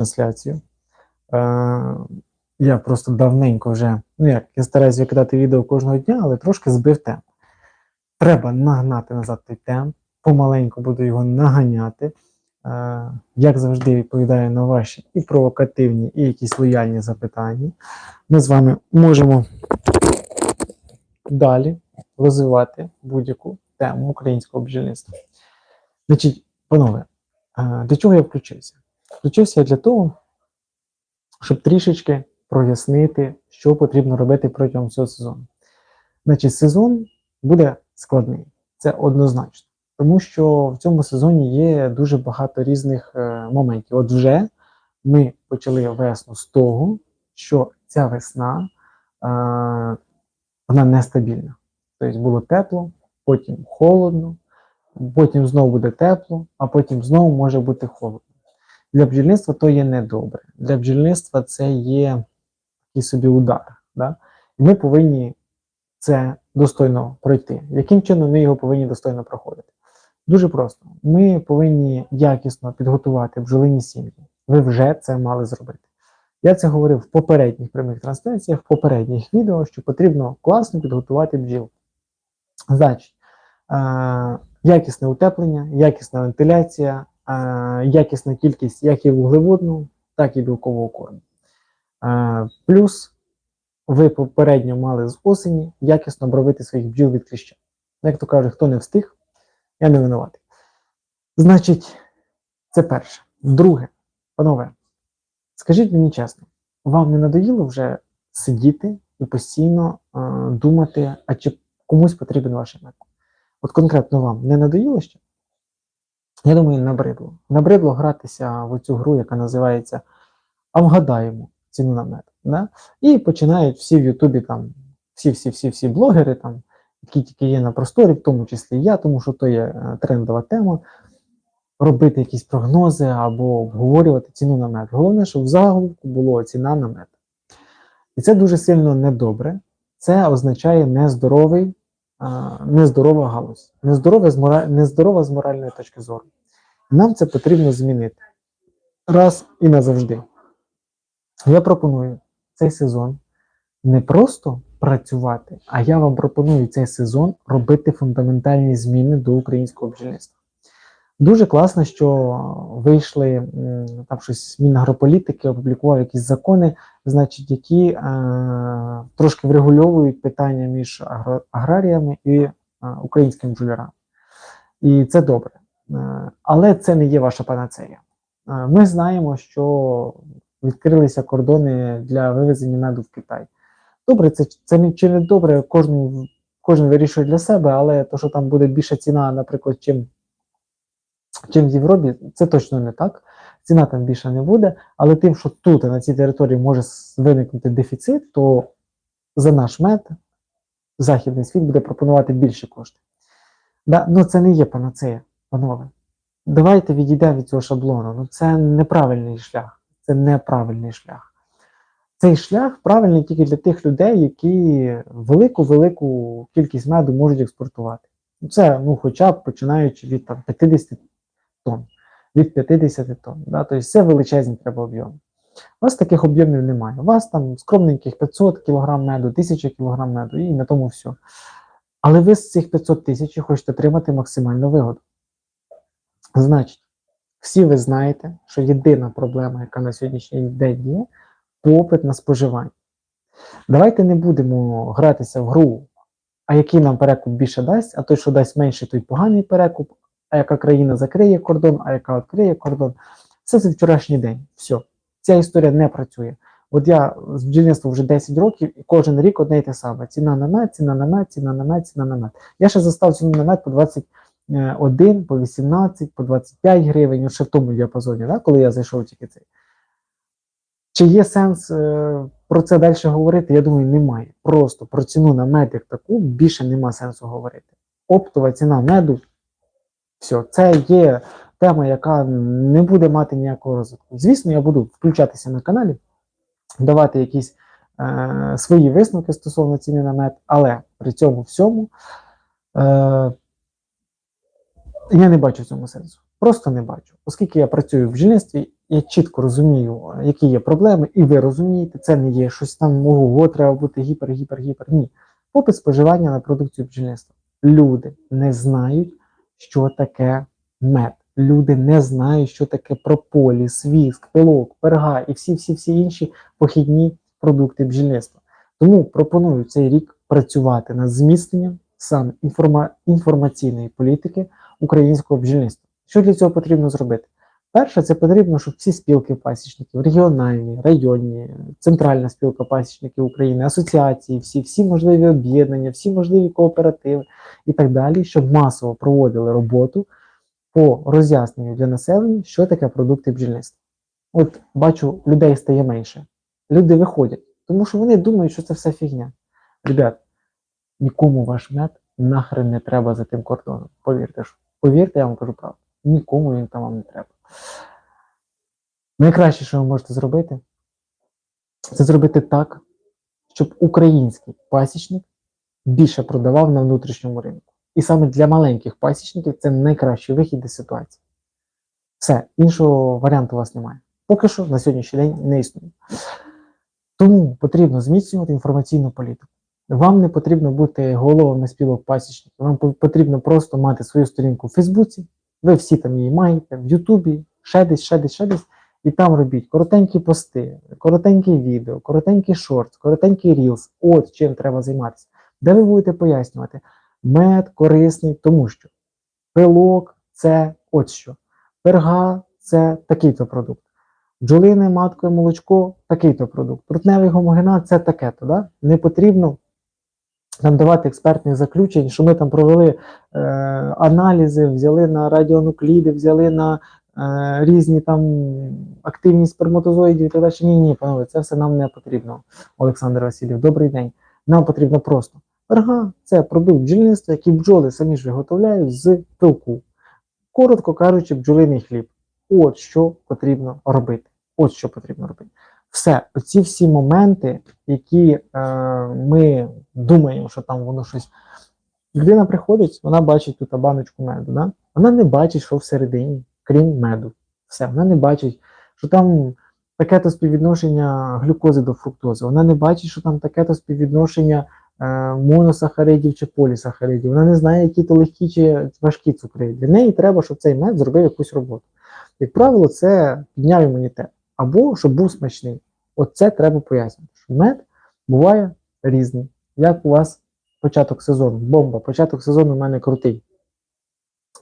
трансляцію. Е, я просто давненько вже, ну як, я стараюся викидати відео кожного дня, але трошки збив темп. Треба нагнати назад той темп, помаленьку буду його наганяти. Е, як завжди, відповідаю на ваші і провокативні, і якісь лояльні запитання. Ми з вами можемо далі розвивати будь-яку тему українського бджільництва. Значить, панове, е, для чого я включився? Включився для того, щоб трішечки прояснити, що потрібно робити протягом цього сезону. Значить, сезон буде складний, це однозначно. Тому що в цьому сезоні є дуже багато різних е, моментів. От вже ми почали весну з того, що ця весна е, вона нестабільна. Тобто було тепло, потім холодно, потім знову буде тепло, а потім знову може бути холодно. Для бджільництва то є недобре. Для бджільництва це є такий собі удар. Да? І ми повинні це достойно пройти. Яким чином ми його повинні достойно проходити? Дуже просто. Ми повинні якісно підготувати бджолині сім'ї. Ви вже це мали зробити. Я це говорив в попередніх прямих трансляціях, в попередніх відео, що потрібно класно підготувати бджіл. Значить, е- якісне утеплення, якісна вентиляція, якісна кількість як і вуглеводного, так і білкового корму. Е- плюс ви попередньо мали з осені якісно обробити своїх бджіл від кліща. Як то кажуть, хто не встиг, я не винуватий. Значить, це перше. Друге, панове, скажіть мені чесно, вам не надоїло вже сидіти і постійно е, думати, а чи комусь потрібен ваш мед? От конкретно вам не надоїло ще? Я думаю, набридло. Набридло гратися в цю гру, яка називається А вгадаємо ціну на мед. Да? І починають всі в Ютубі там, всі-всі-всі-всі блогери там які тільки є на просторі, в тому числі я, тому що то є е, трендова тема. Робити якісь прогнози або обговорювати ціну на мед. Головне, щоб в заголовку було ціна на мед. І це дуже сильно недобре. Це означає нездоровий, нездорова галузь, нездорова нездорова з моральної точки зору. Нам це потрібно змінити раз і назавжди. Я пропоную цей сезон не просто працювати, а я вам пропоную цей сезон робити фундаментальні зміни до українського бджільництва. Дуже класно, що вийшли там щось Мінагрополітики, опублікував якісь закони, значить, які е, трошки врегульовують питання між аграріями і е, українськими бджолярами. І це добре. Е, але це не є ваша панацея. Е, ми знаємо, що відкрилися кордони для вивезення меду в Китай. Добре, це, це не чи не добре, кожен, кожен вирішує для себе, але то, що там буде більша ціна, наприклад, чим, чим в Європі, це точно не так. Ціна там більше не буде, але тим, що тут на цій території може виникнути дефіцит, то за наш мед західний світ буде пропонувати більше коштів. Да? Ну це не є панацея, панове. Давайте відійдемо від цього шаблону. Ну це неправильний шлях. Це неправильний шлях. Цей шлях правильний тільки для тих людей, які велику-велику кількість меду можуть експортувати. Це ну, хоча б починаючи від там, 50 тонн, від 50 тонн. Да? Тобто це величезні треба об'єми. У вас таких об'ємів немає. У вас там скромненьких 500 кг меду, 1000 кг меду і на тому все. Але ви з цих 500 тисяч хочете отримати максимальну вигоду. Значить, всі ви знаєте, що єдина проблема, яка на сьогоднішній день є, попит на споживання. Давайте не будемо гратися в гру, а який нам перекуп більше дасть, а той, що дасть менше, той поганий перекуп, а яка країна закриє кордон, а яка відкриє кордон. Це вчорашній день. Все. Ця історія не працює. От я з бджільництвом вже 10 років, і кожен рік одне й те саме. Ціна на мед, ціна на мед, ціна на мед, ціна на мед. Я ще застав ціну на мед по 21, по 18, по 25 гривень, ще в тому діапазоні, да, коли я зайшов тільки цей. Чи є сенс е, про це далі говорити? Я думаю, немає. Просто про ціну на мед як таку більше нема сенсу говорити. Оптова ціна меду, все, це є тема, яка не буде мати ніякого розвитку. Звісно, я буду включатися на каналі, давати якісь е, свої висновки стосовно ціни на мед, але при цьому всьому е, я не бачу в цьому сенсу. Просто не бачу. Оскільки я працюю в бджільництві я чітко розумію, які є проблеми, і ви розумієте, це не є щось там, ого, треба бути гіпер, гіпер, гіпер. Ні. Попит споживання на продукцію бджільництва. Люди не знають, що таке мед. Люди не знають, що таке прополіс, віск, пилок, перга і всі-всі-всі інші похідні продукти бджільництва. Тому пропоную цей рік працювати над зміцненням саме інформа- інформаційної політики українського бджільництва. Що для цього потрібно зробити? Перше, це потрібно, щоб всі спілки пасічників, регіональні, районні, центральна спілка пасічників України, асоціації, всі, всі можливі об'єднання, всі можливі кооперативи і так далі, щоб масово проводили роботу по роз'ясненню для населення, що таке продукти бджільництва. От бачу, людей стає менше. Люди виходять, тому що вони думають, що це все фігня. Ребят, нікому ваш мед нахрен не треба за тим кордоном. Повірте ж, повірте, я вам кажу правду. Нікому він там вам не треба. Найкраще, що ви можете зробити, це зробити так, щоб український пасічник більше продавав на внутрішньому ринку. І саме для маленьких пасічників це найкращий вихід із ситуації. Все, іншого варіанту у вас немає. Поки що на сьогоднішній день не існує. Тому потрібно зміцнювати інформаційну політику. Вам не потрібно бути головами спілок пасічників. Вам потрібно просто мати свою сторінку в Фейсбуці. Ви всі там її маєте, в Ютубі, ще десь, ще десь, ще десь. І там робіть коротенькі пости, коротенькі відео, коротенький шорт, коротенький рілс. От чим треба займатися. Де ви будете пояснювати, мед корисний, тому що пилок це от що, перга це такий-то продукт. Бджолине, маткове молочко такий-то продукт. Трутневий гомогенат це таке-то. Да? Не потрібно нам давати експертних заключень, що ми там провели е, аналізи, взяли на радіонукліди, взяли на е, різні там активність сперматозоїдів і так далі. Ні, ні, панове, це все нам не потрібно. Олександр Васильєв, добрий день. Нам потрібно просто. Перга це продукт бджільництва, який бджоли самі ж виготовляють з пилку. Коротко кажучи, бджолиний хліб. От що потрібно робити. От що потрібно робити. Все, оці всі моменти, які е, ми думаємо, що там воно щось. Людина приходить, вона бачить тут баночку меду. Да? Вона не бачить, що всередині, крім меду. Все, вона не бачить, що там таке-то співвідношення глюкози до фруктози. Вона не бачить, що там таке-то співвідношення е, моносахаридів чи полісахаридів. Вона не знає, які то легкі чи важкі цукри. Для неї треба, щоб цей мед зробив якусь роботу. Як правило, це підняв імунітет. Або щоб був смачний. Оце треба пояснити. Що мед буває різний. Як у вас початок сезону? Бомба, початок сезону в мене крутий.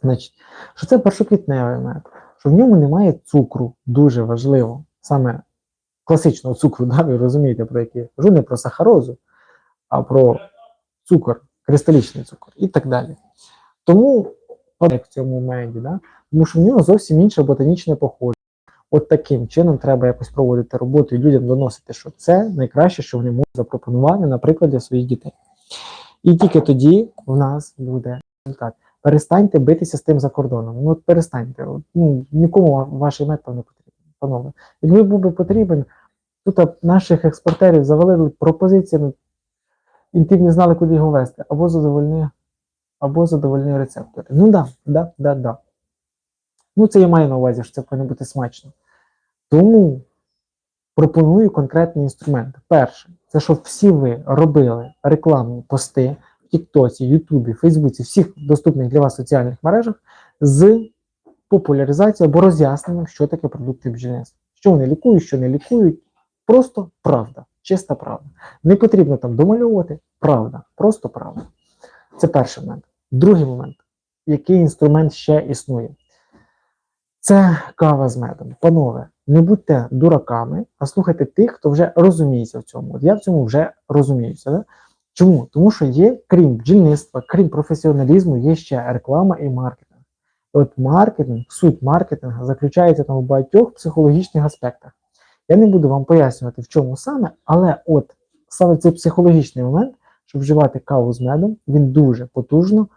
Значить, що це першоквітневий мед, що в ньому немає цукру, дуже важливо. Саме класичного цукру, да, ви розумієте, про який я кажу, не про сахарозу, а про цукор, кристалічний цукор і так далі. Тому в цьому меді, да, тому що в нього зовсім інше ботанічне походження. От таким чином треба якось проводити роботу і людям доносити, що це найкраще, що вони можуть запропонувати, наприклад, для своїх дітей. І тільки тоді в нас буде результат. Перестаньте битися з тим за кордоном. Ну от перестаньте. Ну, нікому ва- ваш мед не потрібен. Панове. Якби був би потрібен, тут наших експортерів завалили пропозиціями, і ті не знали, куди його вести. Або задовольни, або задовольни рецептори. Ну да, да, да, да. Ну, це я маю на увазі, що це повинно бути смачно. Тому пропоную конкретні інструменти. Перше, це щоб всі ви робили рекламні пости в Тіктоці, Ютубі, Фейсбуці, всіх доступних для вас соціальних мережах з популяризацією або роз'ясненням, що таке продукти бджільництва. Що вони лікують, що не лікують. Просто правда, чиста правда. Не потрібно там домальовувати, правда, просто правда. Це перший момент. Другий момент, який інструмент ще існує. Це кава з медом. Панове, не будьте дураками, а слухайте тих, хто вже розуміється в цьому. От я в цьому вже розуміюся. Да? Чому? Тому що є, крім бджільництва, крім професіоналізму, є ще реклама і маркетинг. От маркетинг, суть маркетингу заключається там у багатьох психологічних аспектах. Я не буду вам пояснювати, в чому саме, але от саме цей психологічний момент, щоб вживати каву з медом, він дуже потужно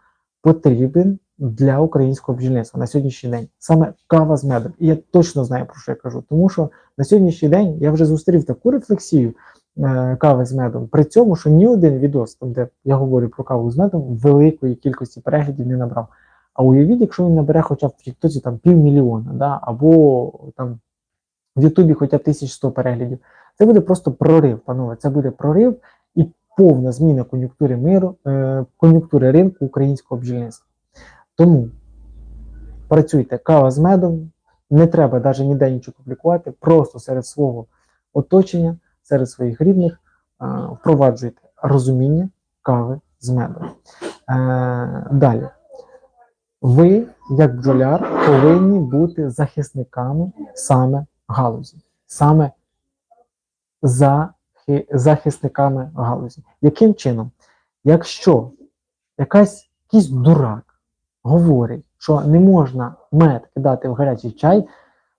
потрібен для українського бджільництва на сьогоднішній день. Саме кава з медом. І я точно знаю, про що я кажу. Тому що на сьогоднішній день я вже зустрів таку рефлексію е, кави з медом. При цьому, що ні один відос, там, де я говорю про каву з медом, великої кількості переглядів не набрав. А уявіть, якщо він набере хоча б в Тіктоці там півмільйона, да, або там в Ютубі хоча б 1100 переглядів. Це буде просто прорив, панове. Це буде прорив і повна зміна кон'юнктури миру, е, кон'юнктури ринку українського бджільництва. Тому працюйте кава з медом, не треба навіть ніде нічого публікувати, просто серед свого оточення, серед своїх рідних е, впроваджуйте розуміння кави з медом. Е, далі. Ви, як бджоляр, повинні бути захисниками саме галузі, саме захи- захисниками галузі. Яким чином? Якщо якась, якийсь дурак говорить, що не можна мед кидати в гарячий чай,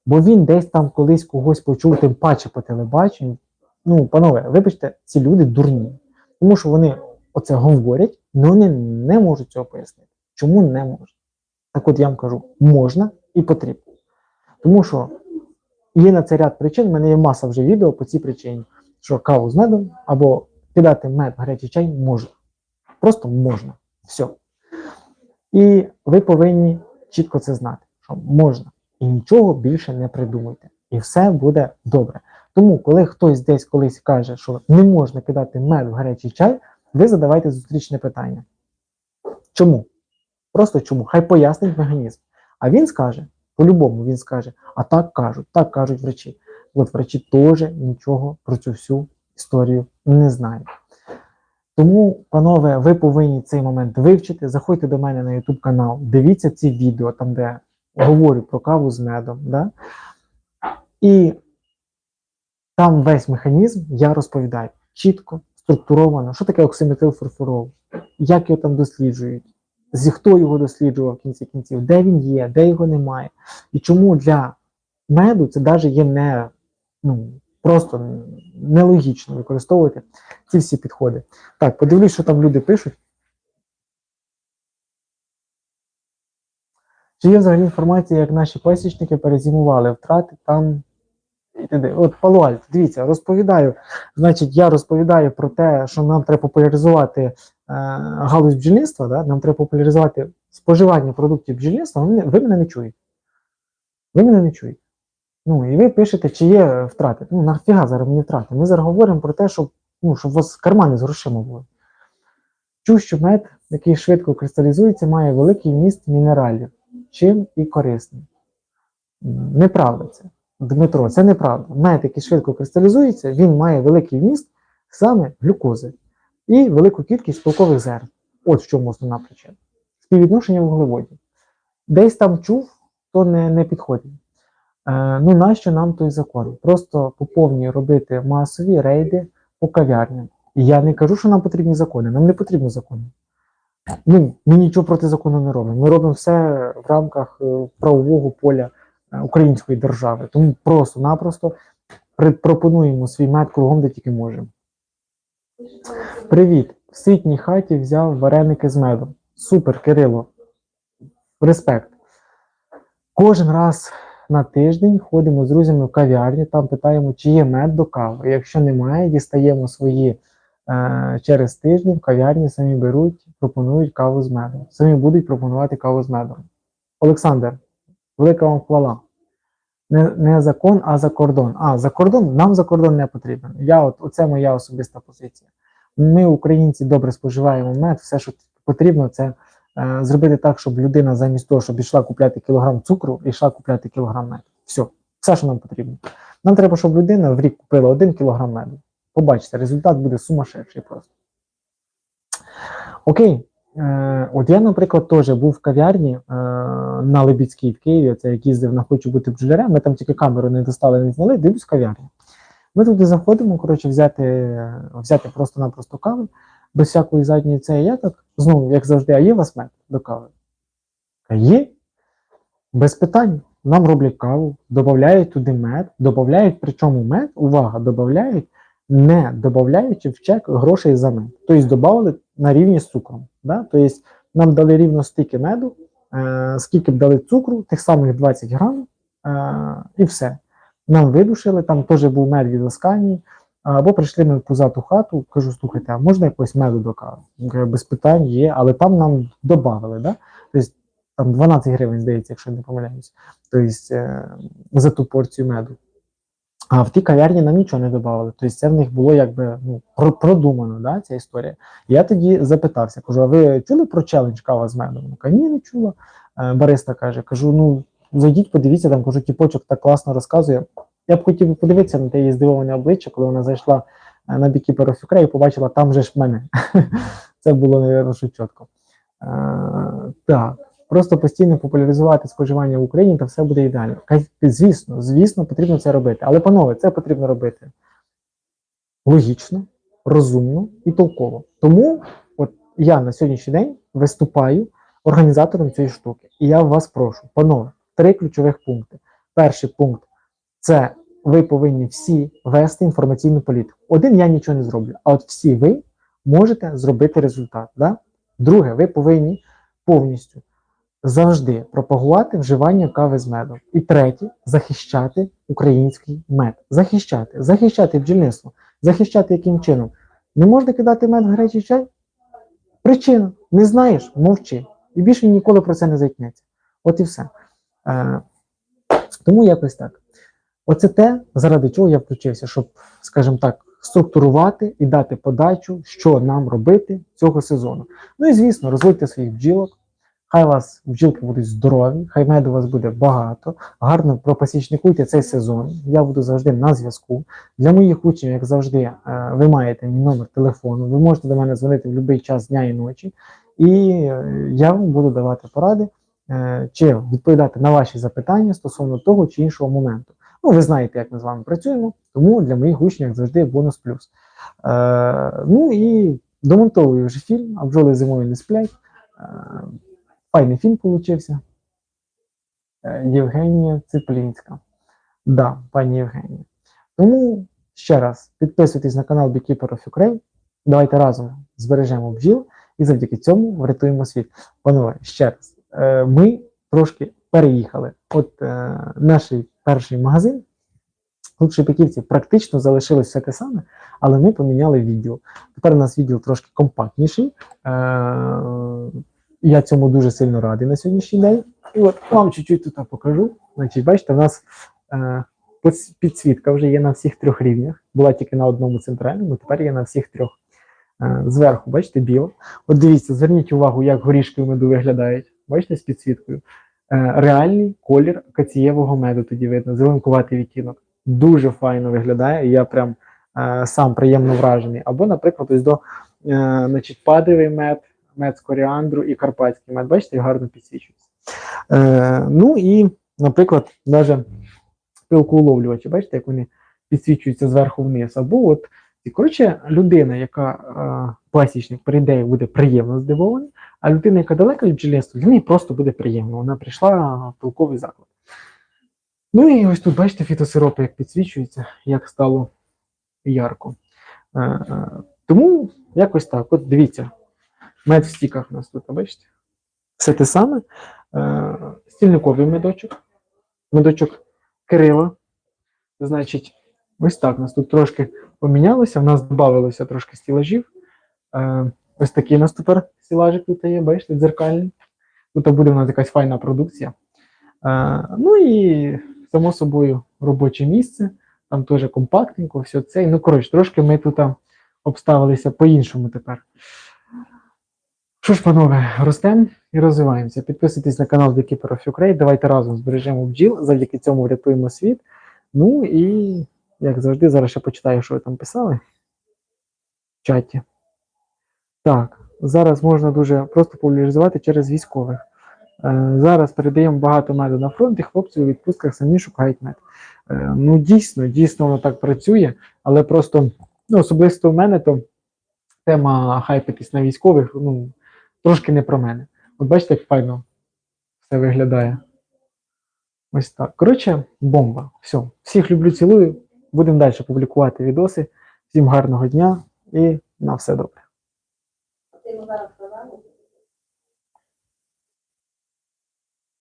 бо він десь там колись когось почув, тим паче по телебаченню. Ну, панове, вибачте, ці люди дурні. Тому що вони оце говорять, але вони не можуть цього пояснити. Чому не можуть? Так от я вам кажу, можна і потрібно. Тому що є на це ряд причин, в мене є маса вже відео по цій причині, що каву з медом або кидати мед в гарячий чай можна. Просто можна. Все. І ви повинні чітко це знати, що можна. І нічого більше не придумуйте. І все буде добре. Тому, коли хтось десь колись каже, що не можна кидати мед в гарячий чай, ви задавайте зустрічне питання. Чому? Просто чому? Хай пояснить механізм. А він скаже, по-любому він скаже, а так кажуть, так кажуть врачі. От врачі теж нічого про цю всю історію не знають. Тому, панове, ви повинні цей момент вивчити. Заходьте до мене на YouTube канал, дивіться ці відео, там, де говорю про каву з медом. Да? І там весь механізм я розповідаю чітко, структуровано, що таке оксиметилфурфурол, як його там досліджують, зі хто його досліджував в кінці кінців, де він є, де його немає. І чому для меду це навіть є не ну, просто нелогічно використовувати ці всі підходи. Так, подивлюсь, що там люди пишуть. Чи є взагалі інформація, як наші пасічники перезимували втрати там і т.д. От Палуальт, дивіться, розповідаю. Значить, я розповідаю про те, що нам треба популяризувати е, галузь бджільництва, да? нам треба популяризувати споживання продуктів бджільництва, ви мене, не чуєте. Ви мене не чуєте. Ну, і ви пишете, чи є втрати. Ну, нафіга зараз мені втрати. Ми зараз говоримо про те, щоб, ну, щоб у вас кармани з грошима були. Що мед, який швидко кристалізується, має великий вміст мінералів, чим і корисний. Неправда це. Дмитро, це неправда. Мед, який швидко кристалізується, він має великий вміст саме глюкози і велику кількість білкових зерн. От в чому основна причина. Співвідношення вуглеводів. Десь там чув, то не, не підходить. Е, ну, нащо нам той закон? Просто поповні робити масові рейди по кав'ярням. І я не кажу, що нам потрібні закони. Нам не потрібні закони. Ну, ми нічого проти закону не робимо. Ми робимо все в рамках е, правового поля е, української держави. Тому просто-напросто пропонуємо свій мед кругом, де тільки можемо. Привіт! В світній хаті взяв вареники з медом. Супер, Кирило. Респект. Кожен раз на тиждень ходимо з друзями в кав'ярню, там питаємо, чи є мед до кави. Якщо немає, дістаємо свої е, через тиждень в кав'ярні, самі беруть, пропонують каву з медом. Самі будуть пропонувати каву з медом. Олександр, велика вам хвала. Не, не закон, а за кордон. А, за кордон, нам за кордон не потрібен. Я, от, оце моя особиста позиція. Ми, українці, добре споживаємо мед, все, що потрібно, це зробити так, щоб людина замість того, щоб йшла купляти кілограм цукру, йшла купляти кілограм меду. Все, все, що нам потрібно. Нам треба, щоб людина в рік купила один кілограм меду. Побачите, результат буде сумасшедший просто. Окей. Е, от я, наприклад, теж був в кав'ярні е, на Лебідській в Києві, це як їздив на хочу бути бджолярем, ми там тільки камеру не достали, не зняли, дивлюсь кав'ярні. Ми туди заходимо, коротше, взяти, взяти просто-напросто каву, без всякої задньої це я так, знову, як завжди, а є у вас мед до кави? А є? Без питань. Нам роблять каву, додають туди мед, додають, причому мед, увага, додають, не додаючи в чек грошей за мед. Тобто додали на рівні з цукром. Да? Тобто нам дали рівно стільки меду, е, скільки б дали цукру, тих самих 20 грам, е, і все. Нам видушили, там теж був мед від Асканії, або прийшли ми в пузату хату, кажу, слухайте, а можна якось меду до? Без питань є, але там нам додали, да? тобто там 12 гривень, здається, якщо не помиляюсь, тобто е, за ту порцію меду. А в тій кав'ярні нам нічого не додавали. Тобто це в них було якби ну, продумано, да, ця історія. Я тоді запитався, кажу: а ви чули про челендж кава з медом? Вона ні, не чула. Е, Бариста каже, кажу, ну зайдіть, подивіться, там кажу, тіпочок так класно розказує. Я б хотів подивитися на те її здивоване обличчя, коли вона зайшла е, на Beekeeper of і побачила там же ж мене. Це було, мабуть, чітко. Е, Так, просто постійно популяризувати споживання в Україні, та все буде ідеально. Звісно, звісно, потрібно це робити. Але, панове, це потрібно робити логічно, розумно і толково. Тому от я на сьогоднішній день виступаю організатором цієї штуки. І я вас прошу, панове, три ключових пункти. Перший пункт це ви повинні всі вести інформаційну політику. Один я нічого не зроблю, а от всі ви можете зробити результат. Да? Друге, ви повинні повністю завжди пропагувати вживання кави з медом. І третє захищати український мед. Захищати, захищати бджільництво. Захищати яким чином? Не можна кидати мед в гарячий чай? Причина. Не знаєш, мовчи. І більше ніколи про це не заикнеться. От і все. Е, тому якось так. Оце те, заради чого я включився, щоб, скажімо так, структурувати і дати подачу, що нам робити цього сезону. Ну і звісно, розводьте своїх бджілок. Хай вас бджілки будуть здорові, хай меду у вас буде багато. Гарно пропасічникуйте цей сезон. Я буду завжди на зв'язку. Для моїх учнів, як завжди, е, ви маєте мій номер телефону. Ви можете до мене дзвонити в будь-який час дня і ночі, і е, я вам буду давати поради е, чи відповідати на ваші запитання стосовно того чи іншого моменту. Ну, ви знаєте, як ми з вами працюємо, тому для моїх учнів як завжди бонус плюс. Е, ну і домонтовую вже фільм, а бджоли зимою не сплять. Е, файний фільм получився. Е, Євгенія Циплінська. Да, пані Євгенія. Тому ще раз підписуйтесь на канал Beekeeper of Ukraine. Давайте разом збережемо бджіл і завдяки цьому врятуємо світ. Панове, ще раз, е, ми трошки переїхали. От е, наш перший магазин. Тут Шепетівці практично залишилось все те саме, але ми поміняли відділ. Тепер у нас відділ трошки компактніший. Е, я цьому дуже сильно радий на сьогоднішній день. І от вам чуть-чуть тут покажу. Значить, бачите, у нас е, підсвітка вже є на всіх трьох рівнях. Була тільки на одному центральному, тепер є на всіх трьох. Е, зверху, бачите, біло. От дивіться, зверніть увагу, як горішки в меду виглядають. Бачите, з підсвіткою. Е, реальний колір кацієвого меду тоді видно, зеленкуватий відтінок. Дуже файно виглядає. Я прям е, сам приємно вражений. Або, наприклад, ось до е, значить, падовий мед, мед з коріандру і карпатський мед. Бачите, гарно підсвічується. Ну і, наприклад, навіть пилкоуловлювачі, бачите, як вони підсвічуються зверху вниз. Або от, і, коротше, людина, яка е, пасічник прийде і буде приємно здивована, а людина, яка далека від бджільництва, для неї просто буде приємно. Вона прийшла в толковий заклад. Ну і ось тут, бачите, фітосиропи як підсвічуються, як стало ярко. Е, е, тому якось так. От дивіться, мед в стіках у нас тут, бачите? Все те саме. Е, стільниковий медочок, медочок Кирила. Значить, ось так. У нас тут трошки помінялося, в нас додавалося трошки стілажів. Е, ось такий у нас тепер стілажик тут є, бачите, дзеркальний. Тут буде у нас якась файна продукція. Е, ну і, само собою, робоче місце. Там теж компактненько, все це. Ну, коротше, трошки ми тут обставилися по-іншому тепер. Що ж, панове, ростемо і розвиваємося. Підписуйтесь на канал Beekeeper of Ukraine. Давайте разом збережемо бджіл, завдяки цьому врятуємо світ. Ну і, як завжди, зараз ще почитаю, що ви там писали в чаті. Так, зараз можна дуже просто популяризувати через військових. Е, Зараз передаємо багато меду на фронт, і хлопці у відпустках самі шукають мед. Е, Ну, дійсно, дійсно воно так працює, але просто ну, особисто в мене то тема хайпитись на військових, ну, трошки не про мене. От бачите, як файно все виглядає. Ось так. Коротше, бомба. Все. Всіх люблю, цілую. Будемо далі публікувати відоси. Всім гарного дня і на все добре.